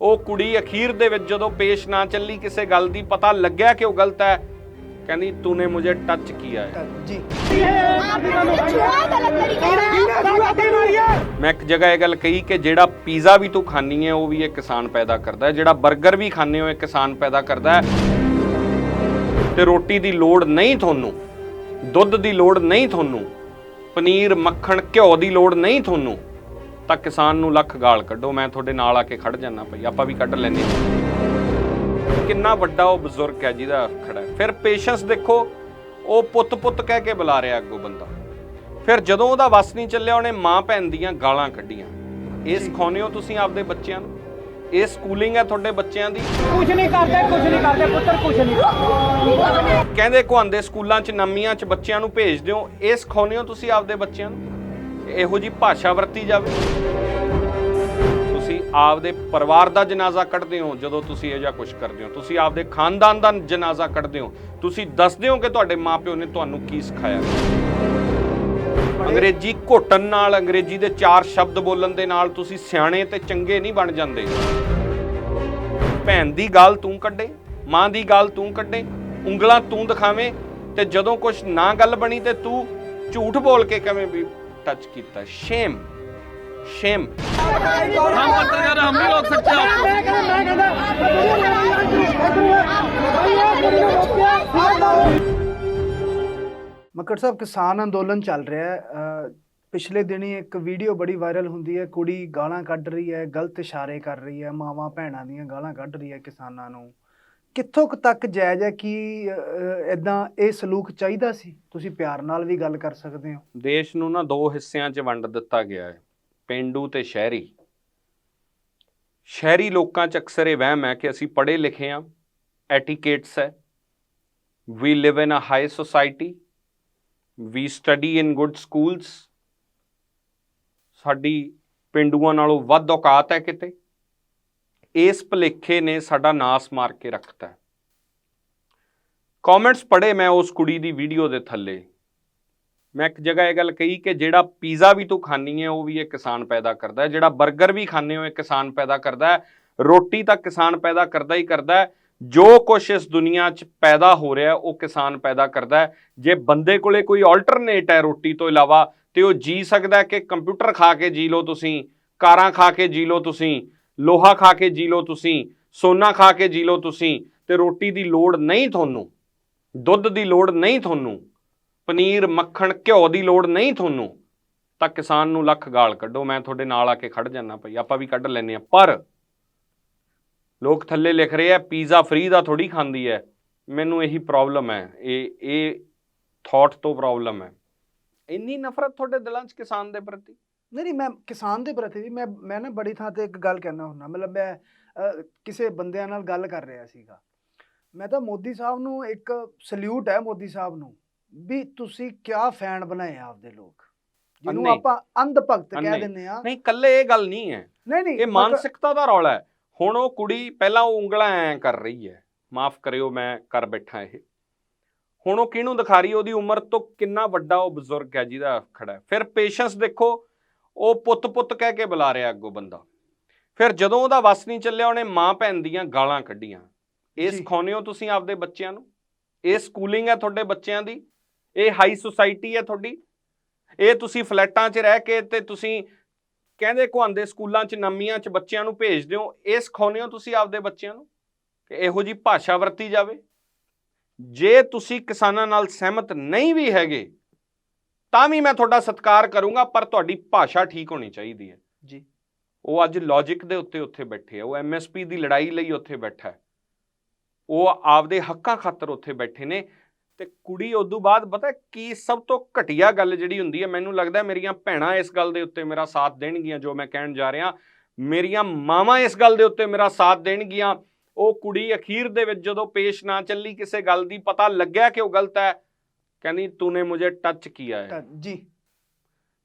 ਉਹ ਕੁੜੀ ਅਖੀਰ ਦੇ ਵਿੱਚ ਜਦੋਂ ਪੇਸ਼ ਨਾ ਚੱਲੀ ਕਿਸੇ ਗੱਲ ਦੀ ਪਤਾ ਲੱਗਿਆ ਕਿ ਉਹ ਗਲਤ ਹੈ? ਕਹਿੰਦੀ ਤੂੰ ਨੇ ਮੁਝੇ ਟੱਚ ਕੀਤਾ ਹੈ। ਜੀ। ਮੈਂ ਇੱਕ ਜਗ੍ਹਾ ਇਹ ਗੱਲ ਕਹੀ ਕਿ ਜਿਹੜਾ ਪੀਜ਼ਾ ਵੀ ਤੂੰ ਖਾਣੀ ਹੈ ਉਹ ਵੀ ਇੱਕ ਕਿਸਾਨ ਪੈਦਾ ਕਰਦਾ ਹੈ। ਜਿਹੜਾ 버ਗਰ ਵੀ ਖਾਣੇ ਹੋ ਇੱਕ ਕਿਸਾਨ ਪੈਦਾ ਕਰਦਾ ਹੈ। ਤੇ ਰੋਟੀ ਦੀ ਲੋੜ ਨਹੀਂ ਤੁਹਾਨੂੰ ਦੁੱਧ ਦੀ ਲੋੜ ਨਹੀਂ ਤੁਹਾਨੂੰ ਪਨੀਰ ਮੱਖਣ ਘਿਓ ਦੀ ਲੋੜ ਨਹੀਂ ਤੁਹਾਨੂੰ। ਤਾਂ ਕਿਸਾਨ ਨੂੰ ਲੱਖ ਗਾਲ ਕੱਢੋ ਮੈਂ ਤੁਹਾਡੇ ਨਾਲ ਆ ਕੇ ਖੜ ਜਾਣਾ ਪਈ ਆਪਾਂ ਵੀ ਕੱਢ ਹਾਂ। ਕਿੰਨਾ ਵੱਡਾ ਉਹ ਬਜ਼ੁਰਗ ਹੈ ਜਿਹਦਾ ਖੜਾ ਫਿਰ ਪੇਸ਼ੈਂਸ ਦੇਖੋ ਉਹ ਪੁੱਤ ਪੁੱਤ ਕਹਿ ਕੇ ਬੁਲਾ ਰਿਹਾ ਅੱਗੋਂ ਬੰਦਾ। ਫਿਰ ਜਦੋਂ ਉਹਦਾ ਵਸ ਨਹੀਂ ਚੱਲਿਆ ਉਹਨੇ ਮਾਂ ਭੈਣ ਦੀਆਂ ਗਾਲਾਂ ਕੱਢੀਆਂ। ਇਹ ਸਿਖਾਉਂਦੇ ਹੋ ਤੁਸੀਂ ਆਪਦੇ ਬੱਚਿਆਂ ਨੂੰ? ਇਹ ਸਕੂਲਿੰਗ ਹੈ ਤੁਹਾਡੇ ਬੱਚਿਆਂ ਦੀ? ਕੁਝ ਨਹੀਂ ਕਰਦੇ ਕੁਝ ਨਹੀਂ ਕਰਦੇ ਪੁੱਤਰ ਕੁਝ ਨਹੀਂ। ਕਹਿੰਦੇ ਕੁਆਂਦੇ ਸਕੂਲਾਂ 'ਚ ਨਵੀਆਂ 'ਚ ਬੱਚਿਆਂ ਨੂੰ ਭੇਜ ਦਿਓ। ਇਹ ਸਿਖਾਉਂਦੇ ਹੋ ਤੁਸੀਂ ਆਪਦੇ ਬੱਚਿਆਂ ਨੂੰ? ਇਹੋ ਜੀ ਭਾਸ਼ਾ ਵਰਤੀ ਜਾਵੇ। ਤੁਸੀਂ ਆਪਦੇ ਪਰਿਵਾਰ ਦਾ ਜਨਾਜ਼ਾ ਕੱਢਦੇ ਹੋ, ਜਦੋਂ ਤੁਸੀਂ ਇਹ ਜਿਹਾ ਕੁਝ ਕਰਦੇ ਹੋ। ਤੁਸੀਂ ਆਪਦੇ ਖਾਨਦਾਨ ਦਾ ਜਨਾਜ਼ਾ ਕੱਢਦੇ ਹੋ। ਤੁਸੀਂ ਦੱਸਦੇ ਹੋ ਕਿ ਤੁਹਾਡੇ ਮਾਪਿਓ ਨੇ ਤੁਹਾਨੂੰ ਕੀ ਸਿਖਾਇਆ। ਅੰਗਰੇਜ਼ੀ ਘੋਟਣ ਨਾਲ, ਅੰਗਰੇਜ਼ੀ ਦੇ ਚਾਰ ਸ਼ਬਦ ਬੋਲਣ ਦੇ ਨਾਲ ਤੁਸੀਂ ਸਿਆਣੇ ਤੇ ਚੰਗੇ ਨਹੀਂ ਬਣ ਜਾਂਦੇ। ਭੈਣ ਦੀ ਗੱਲ ਤੂੰ ਕੱਢੇ, ਮਾਂ ਦੀ ਗੱਲ ਤੂੰ ਕੱਢੇ, ਉਂਗਲਾਂ ਤੂੰ ਦਿਖਾਵੇਂ ਤੇ ਜਦੋਂ ਕੁਝ ਨਾ ਗੱਲ ਬਣੀ ਤੇ ਤੂੰ ਝੂਠ ਬੋਲ ਕੇ ਕਿਵੇਂ ਵੀ ਟੱਚ ਕੀਤਾ ਸ਼ੇਮ ਸ਼ੇਮ हम पत्रकार हम भी रोक सकते हैं ਮੱਕੜ ਸਾਹਿਬ ਕਿਸਾਨ ਅੰਦੋਲਨ ਚੱਲ ਰਿਹਾ ਹੈ ਅਹ, ਪਿਛਲੇ ਦਿਨੀ ਇੱਕ ਵੀਡੀਓ ਬੜੀ ਵਾਇਰਲ ਹੁੰਦੀ ਹੈ ਕੁੜੀ ਗਾਲਾਂ ਕੱਢ ਰਹੀ ਹੈ ਗਲਤ ਇਸ਼ਾਰੇ ਕਰ ਰਹੀ ਹੈ ਮਾਵਾਂ ਭੈਣਾਂ ਦੀਆਂ ਗਾਲਾਂ ਕੱਢ ਰਹੀ ਹੈ ਕਿਸਾਨਾਂ ਨੂੰ ਕਿੱਥੋਂ ਤੱਕ ਜਾਇਜ਼ ਹੈ ਕਿ ਇਦਾਂ ਇਹ ਸਲੂਕ ਚਾਹੀਦਾ ਸੀ? ਤੁਸੀਂ ਪਿਆਰ ਨਾਲ ਵੀ ਗੱਲ ਕਰ ਸਕਦੇ ਹੋ। ਦੇਸ਼ ਨੂੰ ਨਾ ਦੋ ਹਿੱਸਿਆਂ 'ਚ ਵੰਡ ਦਿੱਤਾ ਗਿਆ ਹੈ। ਪਿੰਡੂ ਤੇ ਸ਼ਹਿਰੀ। ਸ਼ਹਿਰੀ ਲੋਕਾਂ 'ਚ ਅਕਸਰ ਇਹ ਵਹਿਮ ਹੈ ਕਿ ਅਸੀਂ ਪੜ੍ਹੇ ਲਿਖੇ ਹਾਂ, ਐਟੀਕੇਟਸ ਹੈ। We live in a high society we study in good schools ਸਾਡੀ ਪਿੰਡੂਆਂ ਨਾਲੋਂ ਵੱਧ ਔਕਾਤ ਹੈ ਕਿਤੇ। ਇਸ ਭੁਲੇਖੇ ਨੇ ਸਾਡਾ ਨਾਸ ਮਾਰ ਕੇ ਰੱਖਤਾ ਹੈ। ਕਮੈਂਟਸ ਪੜ੍ਹੇ ਮੈਂ ਉਸ ਕੁੜੀ ਦੀ ਵੀਡੀਓ ਦੇ ਥੱਲੇ। ਮੈਂ ਇੱਕ ਜਗ੍ਹਾ ਇਹ ਗੱਲ ਕਹੀ ਕਿ ਜਿਹੜਾ ਪੀਜ਼ਾ ਵੀ ਤੂੰ ਖਾਣੀ ਹੈ ਉਹ ਵੀ ਇਹ ਕਿਸਾਨ ਪੈਦਾ ਕਰਦਾ ਹੈ। ਜਿਹੜਾ 버ਗਰ ਵੀ ਖਾਣੇ ਹੋ ਇਹ ਕਿਸਾਨ ਪੈਦਾ ਕਰਦਾ ਹੈ। ਰੋਟੀ ਤਾਂ ਕਿਸਾਨ ਪੈਦਾ ਕਰਦਾ ਹੀ ਕਰਦਾ ਹੈ। ਜੋ ਕੁਛ ਇਸ ਦੁਨੀਆ 'ਚ ਪੈਦਾ ਹੋ ਰਿਹਾ ਉਹ ਕਿਸਾਨ ਪੈਦਾ ਕਰਦਾ ਹੈ। ਜੇ ਬੰਦੇ ਕੋਲੇ ਕੋਈ ਆਲਟਰਨੇਟ ਹੈ ਰੋਟੀ ਤੋਂ ਇਲਾਵਾ, ਤੇ ਉਹ ਜੀ ਸਕਦਾ ਕਿ ਕੰਪਿਊਟਰ ਖਾ ਕੇ ਜੀ ਲਓ ਤੁਸੀਂ, ਕਾਰਾਂ ਖਾ ਕੇ ਜੀ ਲਓ ਤੁਸੀਂ ਲੋਹਾ ਖਾ ਕੇ ਜੀ ਲਓ ਤੁਸੀਂ, ਸੋਨਾ ਖਾ ਕੇ ਜੀ ਲਓ ਤੁਸੀਂ, ਤੇ ਰੋਟੀ ਦੀ ਲੋੜ ਨਹੀਂ ਤੁਹਾਨੂੰ, ਦੁੱਧ ਦੀ ਲੋੜ ਨਹੀਂ ਤੁਹਾਨੂੰ, ਪਨੀਰ, ਮੱਖਣ, ਘਿਓ ਦੀ ਲੋੜ ਨਹੀਂ ਤੁਹਾਨੂੰ, ਤਾਂ ਕਿਸਾਨ ਨੂੰ ਲੱਖ ਗਾਲ ਕੱਢੋ, ਮੈਂ ਤੁਹਾਡੇ ਨਾਲ ਆ ਕੇ ਖੜ ਜਾਣਾ ਪਈ ਆਪਾਂ ਵੀ ਕੱਢ ਲੈਨੇ ਆ ਪਰ ਲੋਕ ਥੱਲੇ ਲਿਖ ਰਹੇ ਆ, ਪੀਜ਼ਾ ਫ੍ਰੀ ਦਾ ਥੋੜੀ ਖਾਂਦੀ ਹੈ, ਮੈਨੂੰ ਇਹੀ ਪ੍ਰੋਬਲਮ ਹੈ, ਇਹ ਇਹ ਥਾਟ ਤੋਂ ਪ੍ਰੋਬਲਮ ਹੈ। ਇੰਨੀ ਨਫ਼ਰਤ ਤੁਹਾਡੇ ਦਿਲਾਂ 'ਚ ਕਿਸਾਨ ਦੇ ਪ੍ਰਤੀ? ਨਹੀਂ ਨਹੀਂ ਮੈਂ ਕਿਸਾਨ ਦੇ ਪ੍ਰਤੀ ਵੀ ਮੈਂ ਮੈਂ ਨਾ ਬੜੀ ਥਾਂ ਤੇ ਇੱਕ ਗੱਲ ਕਹਿਣਾ ਹੁੰਦਾ ਮਤਲਬ ਮੈਂ ਕਿਸੇ ਬੰਦਿਆਂ ਨਾਲ ਗੱਲ ਕਰ ਰਿਹਾ ਸੀਗਾ। ਮੈਂ ਤਾਂ ਮੋਦੀ ਸਾਹਿਬ ਨੂੰ ਇੱਕ ਸਲੂਟ ਹੈ ਮੋਦੀ ਸਾਹਿਬ ਨੂੰ ਵੀ ਤੁਸੀਂ ਕਿਆ ਫੈਨ ਬਣਾਏ ਆ ਆਪਦੇ ਲੋਕ? ਜਿਹਨੂੰ ਅੰਨੇ। ਆਪਾਂ ਅੰਧ ਭਗਤ ਕਹਿ ਅੰਨੇ। ਦਿੰਦੇ ਆ। ਨਹੀਂ ਕੱਲੇ ਇਹ ਗੱਲ ਨਹੀਂ ਹੈ। ਨਹੀਂ ਨਹੀਂ ਇਹ ਮਤਲਬ- ਮਾਨਸਿਕਤਾ ਦਾ ਰੌਲਾ ਹੈ। ਹੁਣ ਉਹ ਕੁੜੀ ਪਹਿਲਾਂ ਉਹ ਉਂਗਲਾਂ ਐ ਕਰ ਰਹੀ ਹੈ। ਮਾਫ ਕਰਿਓ ਮੈਂ ਕਰ ਬੈਠਾ ਇਹ। ਹੁਣ ਉਹ ਕਿਹਨੂੰ ਦਿਖਾ ਰਹੀ ਹੈ? ਉਹਦੀ ਉਮਰ ਤੋਂ ਕਿੰਨਾ ਵੱਡਾ ਉਹ ਬਜ਼ੁਰਗ ਹੈ ਜਿਹਦਾ ਖੜਾ ਹੈ। ਫਿਰ ਪੇਸ਼ੈਂਸ ਦੇਖੋ ਉਹ ਪੁੱਤ ਪੁੱਤ ਕਹਿ ਕੇ ਬੁਲਾ ਰਿਹਾ ਅੱਗੋਂ ਬੰਦਾ। ਫਿਰ ਜਦੋਂ ਉਹਦਾ ਵਸ ਨਹੀਂ ਚੱਲਿਆ ਉਹਨੇ ਮਾਂ ਭੈਣ ਦੀਆਂ ਗਾਲਾਂ ਕੱਢੀਆਂ। ਇਹ। ਸਿਖਾਉਂਦੇ ਹੋ ਤੁਸੀਂ ਆਪਦੇ ਬੱਚਿਆਂ ਨੂੰ? ਇਹ ਸਕੂਲਿੰਗ ਹੈ ਤੁਹਾਡੇ ਬੱਚਿਆਂ ਦੀ? ਇਹ ਹਾਈ ਸੁਸਾਇਟੀ ਹੈ ਤੁਹਾਡੀ? ਇਹ ਤੁਸੀਂ ਫਲੈਟਾਂ 'ਚ ਰਹਿ ਕੇ ਤੇ ਤੁਸੀਂ ਕਹਿੰਦੇ ਕੁਆਂਦੇ ਸਕੂਲਾਂ 'ਚ ਨਵੀਆਂ 'ਚ ਬੱਚਿਆਂ ਨੂੰ ਭੇਜ ਦਿਓ ਇਹ ਸਿਖਾਉਂਦੇ ਹੋ ਤੁਸੀਂ ਆਪਦੇ ਬੱਚਿਆਂ ਨੂੰ? ਕਿ ਇਹੋ ਜੀ ਭਾਸ਼ਾ ਵਰਤੀ ਜਾਵੇ? ਜੇ ਤੁਸੀਂ ਕਿਸਾਨਾਂ ਨਾਲ ਸਹਿਮਤ ਨਹੀਂ ਵੀ ਹੈਗੇ ਤਾਂ ਵੀ ਮੈਂ ਤੁਹਾਡਾ ਸਤਿਕਾਰ ਕਰੂੰਗਾ ਪਰ ਤੁਹਾਡੀ ਭਾਸ਼ਾ ਠੀਕ ਹੋਣੀ ਚਾਹੀਦੀ ਹੈ। ਜੀ। ਉਹ ਅੱਜ ਲੌਜੀਕ ਦੇ ਉੱਤੇ ਉੱਥੇ ਬੈਠੇ ਆ ਉਹ ਐਮਐਸਪੀ ਦੀ ਲੜਾਈ ਲਈ ਉੱਥੇ ਬੈਠਾ ਹੈ। ਉਹ ਆਪਦੇ ਹੱਕਾਂ ਖਾਤਰ ਉੱਥੇ ਬੈਠੇ ਨੇ ਤੇ ਕੁੜੀ ਉਦੋਂ ਬਾਅਦ ਪਤਾ ਕੀ ਸਭ ਤੋਂ ਘਟੀਆ ਗੱਲ ਜਿਹੜੀ ਹੁੰਦੀ ਹੈ ਮੈਨੂੰ ਲੱਗਦਾ ਮੇਰੀਆਂ ਭੈਣਾਂ ਇਸ ਗੱਲ ਦੇ ਉੱਤੇ ਮੇਰਾ ਸਾਥ ਦੇਣਗੀਆਂ ਜੋ ਮੈਂ ਕਹਿਣ ਜਾ ਰਿਹਾ। ਮੇਰੀਆਂ ਮਾਵਾਂ ਇਸ ਗੱਲ ਦੇ ਉੱਤੇ ਮੇਰਾ ਸਾਥ ਦੇਣਗੀਆਂ। ਉਹ ਕੁੜੀ ਅਖੀਰ ਦੇ ਵਿੱਚ ਜਦੋਂ ਪੇਸ਼ ਨਾ ਚੱਲੀ ਕਿਸੇ ਗੱਲ ਦੀ ਪਤਾ ਲੱਗਿਆ ਕਿ ਉਹ ਗਲਤ ਹੈ। ਕਹਿੰਦੀ ਤੂਨੇ ਮੁਝੇ ਟੱਚ ਕੀਤਾ ਹੈ। ਤਾਂ ਜੀ।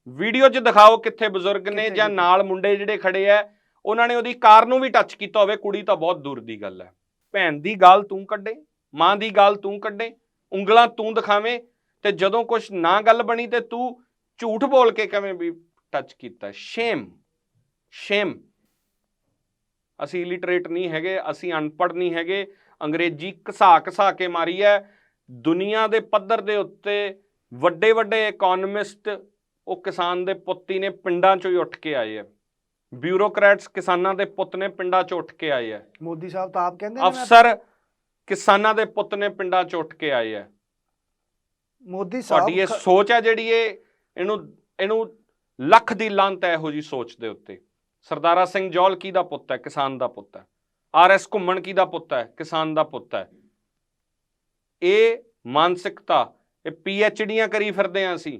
ਵੀਡੀਓ 'ਚ ਦਿਖਾਓ ਕਿੱਥੇ ਬਜ਼ੁਰਗ ਨੇ ਜਾਂ? ਨਾਲ ਮੁੰਡੇ ਜਿਹੜੇ ਖੜੇ ਆ ਉਹਨਾਂ ਨੇ ਉਹਦੀ ਕਾਰ ਨੂੰ ਵੀ ਟੱਚ ਕੀਤਾ ਹੋਵੇ ਕੁੜੀ ਤਾਂ ਬਹੁਤ ਦੂਰ ਦੀ ਗੱਲ ਹੈ। ਭੈਣ ਦੀ ਗੱਲ ਤੂੰ ਕੱਢੇ ਮਾਂ ਦੀ ਗੱਲ ਤੂੰ ਕੱਢੇ ਉਂਗਲਾਂ ਤੂੰ ਦਿਖਾਵੇਂ ਤੇ ਜਦੋਂ ਕੁਝ ਨਾ ਗੱਲ ਬਣੀ ਤੇ ਤੂੰ ਝੂਠ ਬੋਲ ਕੇ ਕਿਵੇਂ ਵੀ ਟੱਚ ਕੀਤਾ। ਸ਼ੇਮ ਸ਼ੇਮ ਅਸੀਂ ਇਲਿਟਰੇਟ ਨਹੀਂ ਹੈਗੇ ਅਸੀਂ ਅਨਪੜ੍ਹ ਨਹੀਂ ਹੈਗੇ ਅੰਗਰੇਜ਼ੀ ਘਸਾ ਘਸਾ ਕੇ ਮਾਰੀ ਹੈ ਦੁਨੀਆ ਦੇ ਪੱਧਰ ਦੇ ਉੱਤੇ ਵੱਡੇ ਵੱਡੇ ਇਕਨੋਮਿਸਟ ਉਹ ਕਿਸਾਨ ਦੇ ਪੁੱਤ ਨੇ ਪਿੰਡਾਂ ਚੋਂ ਹੀ ਉੱਠ ਕੇ ਆਏ ਆ। ਬਿਊਰੋਕਰੈਟਸ ਕਿਸਾਨਾਂ ਦੇ ਪੁੱਤ ਨੇ ਪਿੰਡਾਂ ਚੋਂ ਉੱਠ ਕੇ ਆਏ ਆ। ਮੋਦੀ ਸਾਹਿਬ ਤਾਂ ਆਪ ਕਹਿੰਦੇ ਨੇ ਅਫਸਰ ਕਿਸਾਨਾਂ ਦੇ ਪੁੱਤ ਨੇ ਪਿੰਡਾਂ ਚੋਂ ਉੱਠ ਕੇ ਆਏ ਆ। ਮੋਦੀ ਸਾਹਿਬ ਤੁਹਾਡੀ ਇਹ ਸੋਚ ਹੈ ਜਿਹੜੀ ਇਹ ਇਹਨੂੰ ਇਹਨੂੰ ਲੱਖ ਦੀ ਲਾਂਤ ਹੈ ਇਹੋ ਜੀ ਸੋਚ ਦੇ ਉੱਤੇ। ਸਰਦਾਰਾ ਸਿੰਘ ਜੌਲ ਕੀ ਦਾ ਪੁੱਤ ਹੈ? ਕਿਸਾਨ ਦਾ ਪੁੱਤ ਹੈ। ਆਰ ਐਸ ਘੁੰਮਣ ਕੀ ਦਾ ਪੁੱਤ ਹੈ? ਕਿਸਾਨ ਦਾ ਪੁੱਤ ਹੈ। ਇਹ ਮਾਨਸਿਕਤਾ, ਇਹ ਪੀ ਐਚ ਡੀਆਂ ਕਰੀ ਫਿਰਦੇ ਆ ਅਸੀਂ।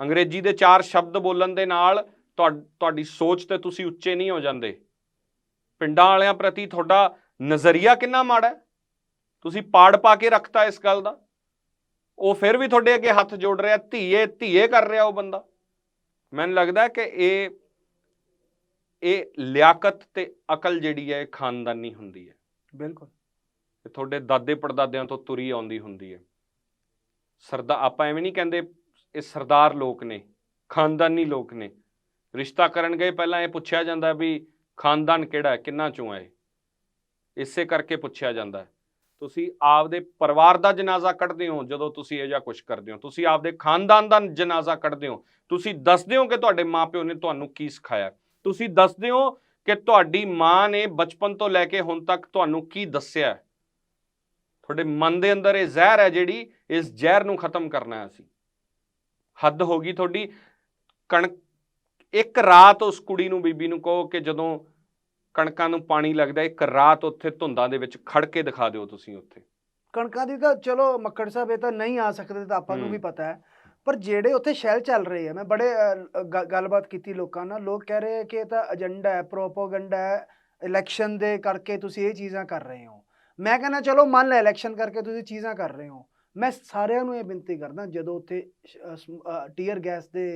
ਅੰਗਰੇਜ਼ੀ ਦੇ ਚਾਰ ਸ਼ਬਦ ਬੋਲਣ ਦੇ ਨਾਲ ਤੁਹਾ- ਤੁਹਾਡੀ ਸੋਚ ਤੇ ਤੁਸੀਂ ਉੱਚੇ ਨਹੀਂ ਹੋ ਜਾਂਦੇ। ਪਿੰਡਾਂ ਵਾਲਿਆਂ ਪ੍ਰਤੀ ਤੁਹਾਡਾ ਨਜ਼ਰੀਆ ਕਿੰਨਾ ਮਾੜਾ ਹੈ? ਤੁਸੀਂ ਪਾੜ ਪਾ ਕੇ ਰੱਖਤਾ ਇਸ ਗੱਲ ਦਾ। ਉਹ ਫਿਰ ਵੀ ਤੁਹਾਡੇ ਅੱਗੇ ਹੱਥ ਜੋੜ ਰਿਹਾ, ਧੀਏ ਧੀਏ ਕਰ ਰਿਹਾ ਉਹ ਬੰਦਾ। ਮੈਨੂੰ ਲੱਗਦਾ ਕਿ ਇਹ ਇਹ ਲਿਆਕਤ ਤੇ ਅਕਲ ਜਿਹੜੀ ਹੈ, ਇਹ ਖਾਨਦਾਨੀ ਹੁੰਦੀ ਹੈ। ਬਿਲਕੁਲ। ਇਹ ਤੁਹਾਡੇ ਦਾਦੇ ਪੜਦਾਦਿਆਂ ਤੋਂ ਤੁਰੀ ਆਉਂਦੀ ਹੁੰਦੀ ਹੈ। ਸਰਦਾ, ਆਪਾਂ ਐਵੇਂ ਨਹੀਂ ਕਹਿੰਦੇ, ਇਹ ਸਰਦਾਰ ਲੋਕ ਨੇ, ਖਾਨਦਾਨੀ ਲੋਕ ਨੇ। ਰਿਸ਼ਤਾ ਕਰਨ ਗਏ ਪਹਿਲਾਂ ਇਹ ਪੁੱਛਿਆ ਜਾਂਦਾ ਵੀ ਖਾਨਦਾਨ ਕਿਹੜਾ ਹੈ, ਕਿੰਨਾ ਚੋਂ ਹੈ ਇਸੇ ਕਰਕੇ ਪੁੱਛਿਆ ਜਾਂਦਾ ਤੁਸੀਂ ਆਪਦੇ ਪਰਿਵਾਰ ਦਾ ਜਨਾਜ਼ਾ ਕੱਢਦੇ ਹੋ ਜਦੋਂ ਤੁਸੀਂ ਇਹ ਜਿਹਾ ਕੁਝ ਕਰਦੇ ਹੋ। ਤੁਸੀਂ ਆਪਦੇ ਖਾਨਦਾਨ ਦਾ ਜਨਾਜ਼ਾ ਕੱਢਦੇ ਹੋ। ਤੁਸੀਂ ਦੱਸਦੇ ਹੋ ਕਿ ਤੁਹਾਡੇ ਮਾਪਿਓ ਨੇ ਤੁਹਾਨੂੰ ਕੀ ਸਿਖਾਇਆ। ਤੁਸੀਂ ਦੱਸਦੇ ਹੋ ਕਿ ਤੁਹਾਡੀ ਮਾਂ ਨੇ ਬਚਪਨ ਤੋਂ ਲੈ ਕੇ ਹੁਣ ਤੱਕ ਤੁਹਾਨੂੰ ਕੀ ਦੱਸਿਆ ਤੁਹਾਡੇ ਮਨ ਦੇ ਅੰਦਰ ਇਹ ਜ਼ਹਿਰ ਹੈ ਜਿਹੜੀ ਇਸ ਜ਼ਹਿਰ ਨੂੰ ਖਤਮ ਕਰਨਾ ਹੈ ਅਸੀਂ। ਹੱਦ ਹੋ ਗਈ ਤੁਹਾਡੀ। ਕਣਕ ਇੱਕ ਰਾਤ ਉਸ ਕੁੜੀ ਨੂੰ ਬੀਬੀ ਨੂੰ ਕਹੋ ਕਿ ਜਦੋਂ ਕਣਕਾਂ ਨੂੰ ਪਾਣੀ ਲੱਗਦਾ ਇੱਕ ਰਾਤ ਉੱਥੇ ਧੁੰਦਾਂ ਦੇ ਵਿੱਚ ਖੜ ਕੇ ਦਿਖਾ ਦਿਓ ਤੁਸੀਂ ਉੱਥੇ। ਕਣਕਾਂ ਦੀ ਤਾਂ ਚਲੋ ਮੱਕੜ ਸਾਹਿਬ ਇਹ ਤਾਂ ਨਹੀਂ ਆ ਸਕਦੇ ਤਾਂ ਆਪਾਂ ਨੂੰ। ਵੀ ਪਤਾ ਹੈ। ਪਰ ਜਿਹੜੇ ਉੱਥੇ ਸ਼ੈਲ ਚੱਲ ਰਹੇ ਆ ਮੈਂ ਬੜੇ ਗੱਲਬਾਤ ਕੀਤੀ ਲੋਕਾਂ ਨਾਲ। ਲੋਕ ਕਹਿ ਰਹੇ ਆ ਕਿ ਇਹ ਤਾਂ ਏਜੰਡਾ ਹੈ ਪ੍ਰੋਪੋਗੰਡਾ ਹੈ ਇਲੈਕਸ਼ਨ ਦੇ ਕਰਕੇ ਤੁਸੀਂ ਇਹ ਚੀਜ਼ਾਂ ਕਰ ਰਹੇ ਹੋ। ਮੈਂ ਕਹਿੰਦਾ ਚਲੋ ਮੰਨ ਲੈ ਇਲੈਕਸ਼ਨ ਕਰਕੇ ਤੁਸੀਂ ਚੀਜ਼ਾਂ ਕਰ ਰਹੇ ਹੋ। ਮੈਂ ਸਾਰਿਆਂ ਨੂੰ ਇਹ ਬੇਨਤੀ ਕਰਦਾ ਜਦੋਂ ਉੱਥੇ ਟੀਅਰ ਗੈਸ ਦੇ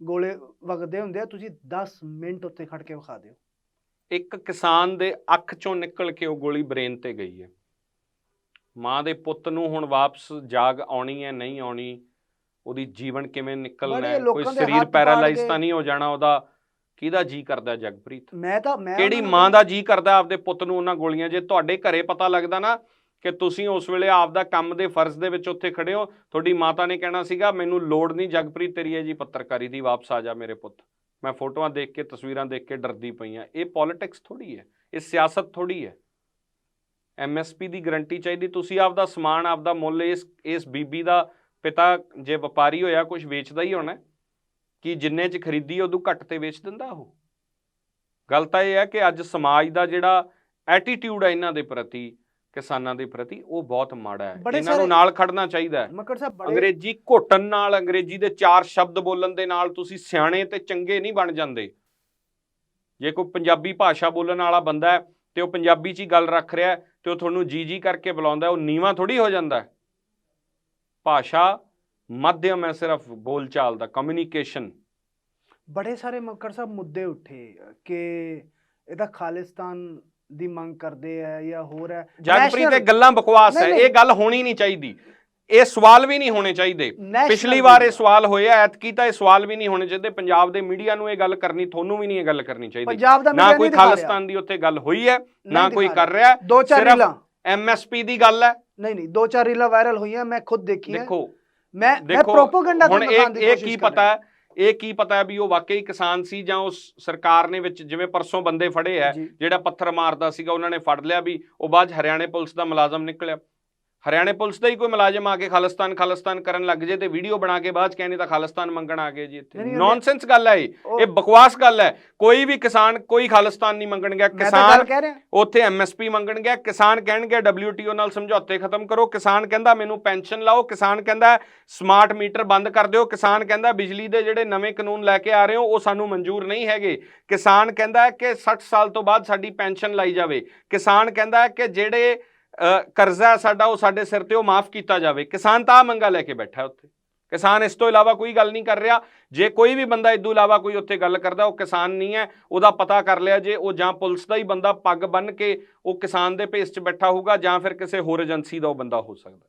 ਗੋਲੇ ਵਗਦੇ ਹੁੰਦੇ ਆ ਤੁਸੀਂ 10 ਮਿੰਟ ਉੱਥੇ ਖੜ ਕੇ ਵਿਖਾ ਦਿਓ। ਇੱਕ ਕਿਸਾਨ ਦੇ ਅੱਖ ਚੋਂ ਨਿਕਲ ਕੇ ਉਹ ਗੋਲੀ ਬ੍ਰੇਨ ਤੇ ਗਈ ਹੈ। ਮਾਂ ਦੇ ਪੁੱਤ ਨੂੰ ਹੁਣ ਵਾਪਸ ਜਾਗ ਆਉਣੀ ਹੈ ਨਹੀਂ ਆਉਣੀ ਉਹਦੀ ਜੀਵਨ ਕਿਵੇਂ ਨਿਕਲਣਾ ਕੋਈ ਸਰੀਰ ਪੈਰਾਲਾਈਜ਼ ਤਾਂ ਨਹੀਂ ਹੋ ਜਾਣਾ ਉਹਦਾ? ਕਿਹਦਾ ਜੀ ਕਰਦਾ ਹੈ, ਜਗਪ੍ਰੀਤ? ਮੈਂ ਤਾਂ ਮੈਂ ਕਿਹੜੀ ਮਾਂ ਦਾ ਜੀ ਕਰਦਾ ਆਪਦੇ ਪੁੱਤ ਨੂੰ ਉਹਨਾਂ ਗੋਲੀਆਂ? ਜੇ ਤੁਹਾਡੇ ਘਰੇ ਪਤਾ ਲੱਗਦਾ ਨਾ ਕਿ ਤੁਸੀਂ ਉਸ ਵੇਲੇ ਆਪਦਾ ਕੰਮ ਦੇ ਫਰਜ਼ ਦੇ ਵਿੱਚ ਉੱਥੇ ਖੜੇ ਹੋ ਤੁਹਾਡੀ ਮਾਤਾ ਨੇ ਕਹਿਣਾ ਸੀਗਾ ਮੈਨੂੰ ਲੋੜ ਨਹੀਂ ਜਗਪ੍ਰੀਤ ਤੇਰੀ ਇਹ ਜੀ ਪੱਤਰਕਾਰੀ ਦੀ ਵਾਪਸ ਆ ਜਾ ਮੇਰੇ ਪੁੱਤ। ਮੈਂ ਫੋਟੋਆਂ ਦੇਖ ਕੇ ਤਸਵੀਰਾਂ ਦੇਖ ਕੇ ਡਰਦੀ ਪਈ ਆ ਇਹ ਪੋਲਿਟਿਕਸ ਥੋੜੀ ਹੈ। ਇਹ ਸਿਆਸਤ ਥੋੜੀ ਹੈ। ਐਮਐਸਪੀ ਦੀ ਗਰੰਟੀ ਚਾਹੀਦੀ। ਤੁਸੀਂ ਆਪਦਾ ਸਮਾਨ ਆਪਦਾ ਮੁੱਲ ਇਸ ਇਸ ਬੀਬੀ ਦਾ ਪਿਤਾ ਜੇ ਵਪਾਰੀ ਹੋਇਆ ਕੁਝ ਵੇਚਦਾ ਹੀ ਹੋਣਾ ਕਿ ਜਿੰਨੇ ਚ ਖਰੀਦੀ ਉਦੋਂ ਘੱਟ ਤੇ ਵੇਚ ਦਿੰਦਾ ਉਹ। ਗੱਲ ਤਾਂ ਇਹ ਹੈ ਕਿ ਅੱਜ ਸਮਾਜ ਦਾ ਜਿਹੜਾ ਐਟੀਟਿਊਡ ਹੈ ਇਹਨਾਂ ਦੇ ਪ੍ਰਤੀ ਕਿਸਾਨਾਂ ਦੇ ਪ੍ਰਤੀ ਉਹ ਬਹੁਤ ਮਾੜਾ ਹੈ। ਇਹਨਾਂ ਨੂੰ ਨਾਲ ਖੜਨਾ ਚਾਹੀਦਾ ਹੈ। ਮੱਕੜ ਸਾਹਿਬ ਅੰਗਰੇਜ਼ੀ ਘੋਟਣ ਨਾਲ ਅੰਗਰੇਜ਼ੀ ਦੇ ਚਾਰ ਸ਼ਬਦ ਬੋਲਣ ਦੇ ਨਾਲ ਤੁਸੀਂ ਸਿਆਣੇ ਤੇ ਚੰਗੇ ਨਹੀਂ ਬਣ ਜਾਂਦੇ। ਜੇ ਕੋਈ ਪੰਜਾਬੀ ਭਾਸ਼ਾ ਬੋਲਣ ਵਾਲਾ ਬੰਦਾ ਹੈ ਤੇ ਉਹ ਪੰਜਾਬੀ 'ਚ ਹੀ ਗੱਲ ਰੱਖ ਰਿਹਾ ਤੇ ਉਹ ਤੁਹਾਨੂੰ ਜੀ ਜੀ ਕਰਕੇ ਬੁਲਾਉਂਦਾ ਉਹ ਨੀਵਾ ਥੋੜੀ ਹੋ ਜਾਂਦਾ ਹੈ। ਭਾਸ਼ਾ ਮਾਧਿਅਮ ਹੈ ਸਿਰਫ ਬੋਲਚਾਲ ਦਾ ਕਮਿਊਨੀਕੇਸ਼ਨ ਬੜੇ ਸਾਰੇ ਮੱਕੜ ਸਾਹਿਬ ਮੁੱਦੇ ਉੱਠੇ ਕਿ ਇਹਦਾ ਖਾਲਿਸਤਾਨ ਦੀ ਮੰਗ ਕਰਦੇ ਆ ਜਾਂ ਹੋਰ ਹੈ। ਜਗਪ੍ਰੀਤ ਇਹ ਗੱਲਾਂ ਬਕਵਾਸ ਹੈ। ਇਹ ਗੱਲ ਹੋਣੀ ਨਹੀਂ ਚਾਹੀਦੀ। ਇਹ ਸਵਾਲ ਵੀ ਨਹੀਂ ਹੋਣੇ ਚਾਹੀਦੇ। ਪਿਛਲੀ ਵਾਰ ਇਹ ਸਵਾਲ ਹੋਏ ਆ ਐਤਕੀ ਤਾਂ ਇਹ ਸਵਾਲ ਵੀ ਨਹੀਂ ਹੋਣੇ ਚਾਹੀਦੇ। ਪੰਜਾਬ ਦੇ ਮੀਡੀਆ ਨੂੰ ਇਹ ਗੱਲ ਕਰਨੀ ਤੁਹਾਨੂੰ ਵੀ ਨਹੀਂ ਇਹ ਗੱਲ ਕਰਨੀ ਚਾਹੀਦੀ। ਨਾ ਕੋਈ। ਖਾਲਿਸਤਾਨ ਦੀ ਉੱਥੇ ਗੱਲ ਹੋਈ ਹੈ ਨਾ ਕੋਈ ਕਰ ਰਿਹਾ। ਦੋ ਚਾਰ ਸਿਰਫ ਰੀਲਾਂ। ਐਮਐਸਪੀ ਦੀ ਗੱਲ ਹੈ। ਨਹੀਂ ਨਹੀਂ ਦੋ ਚਾਰ ਰੀਲਾਂ ਵਾਇਰਲ ਹੋਈਆਂ ਮੈਂ ਖੁਦ ਦੇਖੀਆਂ। ਦੇਖੋ ਮੈਂ ਮੈਂ ਪ੍ਰੋਪਗੈਂਡਾ ਹੁਣ ਇਹ ਇਹ ਕੀ ਪਤਾ ਹੈ ਇਹ ਕੀ ਪਤਾ ਹੈ ਵੀ ਉਹ ਵਾਕਈ ਕਿਸਾਨ ਸੀ ਜਾਂ ਉਸ ਸਰਕਾਰ ਨੇ ਵਿੱਚ ਜਿਵੇਂ ਪਰਸੋਂ ਬੰਦੇ ਫੜੇ ਆ। ਜਿਹੜਾ ਪੱਥਰ ਮਾਰਦਾ ਸੀਗਾ ਉਹਨਾਂ ਨੇ ਫੜ ਲਿਆ ਵੀ ਉਹ ਬਾਅਦ ਹਰਿਆਣੇ ਪੁਲਿਸ ਦਾ ਮੁਲਾਜ਼ਮ ਨਿਕਲਿਆ ਹਰਿਆਣੇ ਪੁਲਿਸ ਦਾ ਹੀ ਕੋਈ ਮੁਲਾਜ਼ਮ ਆ ਕੇ ਖਾਲਿਸਤਾਨ ਖਾਲਿਸਤਾਨ ਕਰਨ ਲੱਗ ਜੇ ਤੇ ਵੀਡੀਓ ਬਣਾ ਕੇ ਬਾਅਦ 'ਚ ਕਹਿੰਦੇ ਤਾਂ ਖਾਲਿਸਤਾਨ ਮੰਗਣ ਆ ਗਏ ਜੀ ਇੱਥੇ। ਨੌਨਸੈਂਸ ਗੱਲ ਹੈ ਇਹ। ਬਕਵਾਸ ਗੱਲ ਹੈ। ਕੋਈ ਵੀ ਕਿਸਾਨ ਕੋਈ ਖਾਲਿਸਤਾਨ ਨਹੀਂ ਮੰਗਣ ਗਿਆ। ਕਿਸਾਨ ਉੱਥੇ ਐਮਐਸਪੀ ਮੰਗਣ ਗਿਆ। ਕਿਸਾਨ ਕਹਿਣਗੇ WTO ਨਾਲ ਸਮਝੌਤੇ ਖਤਮ ਕਰੋ। ਕਿਸਾਨ ਕਹਿੰਦਾ ਮੈਨੂੰ ਪੈਨਸ਼ਨ ਲਾਓ। ਕਿਸਾਨ ਕਹਿੰਦਾ ਸਮਾਰਟ ਮੀਟਰ ਬੰਦ ਕਰ ਦਿਓ। ਕਿਸਾਨ ਕਹਿੰਦਾ ਬਿਜਲੀ ਦੇ ਜਿਹੜੇ ਨਵੇਂ ਕਾਨੂੰਨ ਲੈ ਕੇ ਆ ਰਹੇ ਹੋ ਉਹ ਸਾਨੂੰ ਮਨਜ਼ੂਰ ਨਹੀਂ ਹੈਗੇ। ਕਿਸਾਨ ਕਹਿੰਦਾ ਕਿ 60 ਸਾਲ ਤੋਂ ਬਾਅਦ ਸਾਡੀ ਪੈਨਸ਼ਨ ਲਾਈ ਜਾਵੇ। ਕਿਸਾਨ ਕਹਿੰਦਾ ਕਿ ਜਿਹੜੇ ਕਰਜ਼ਾ ਸਾਡਾ, ਉਹ ਸਾਡੇ ਸਿਰ ਤੇ ਉਹ ਮਾਫ ਕੀਤਾ ਜਾਵੇ। ਕਿਸਾਨ ਤਾਂ ਆ ਮੰਗਾ ਲੈ ਕੇ ਬੈਠਾ ਉੱਥੇ। ਕਿਸਾਨ ਇਸ ਤੋਂ ਇਲਾਵਾ ਕੋਈ ਗੱਲ ਨਹੀਂ ਕਰ ਰਿਹਾ। ਜੇ ਕੋਈ ਵੀ ਬੰਦਾ ਇਦੋਂ ਇਲਾਵਾ ਕੋਈ ਉੱਥੇ ਗੱਲ ਕਰਦਾ, ਉਹ ਕਿਸਾਨ ਨਹੀਂ ਹੈ। ਉਹਦਾ ਪਤਾ ਕਰ ਲਿਆ ਜੇ ਉਹ ਜਾਂ ਪੁਲਿਸ ਦਾ ਹੀ ਬੰਦਾ ਪੱਗ ਬੰਨ ਕੇ ਉਹ ਕਿਸਾਨ ਦੇ ਭੇਸ 'ਚ ਬੈਠਾ ਹੋਊਗਾ ਜਾਂ ਫਿਰ ਕਿਸੇ ਹੋਰ ਏਜੰਸੀ ਦਾ ਉਹ ਬੰਦਾ ਹੋ ਸਕਦਾ।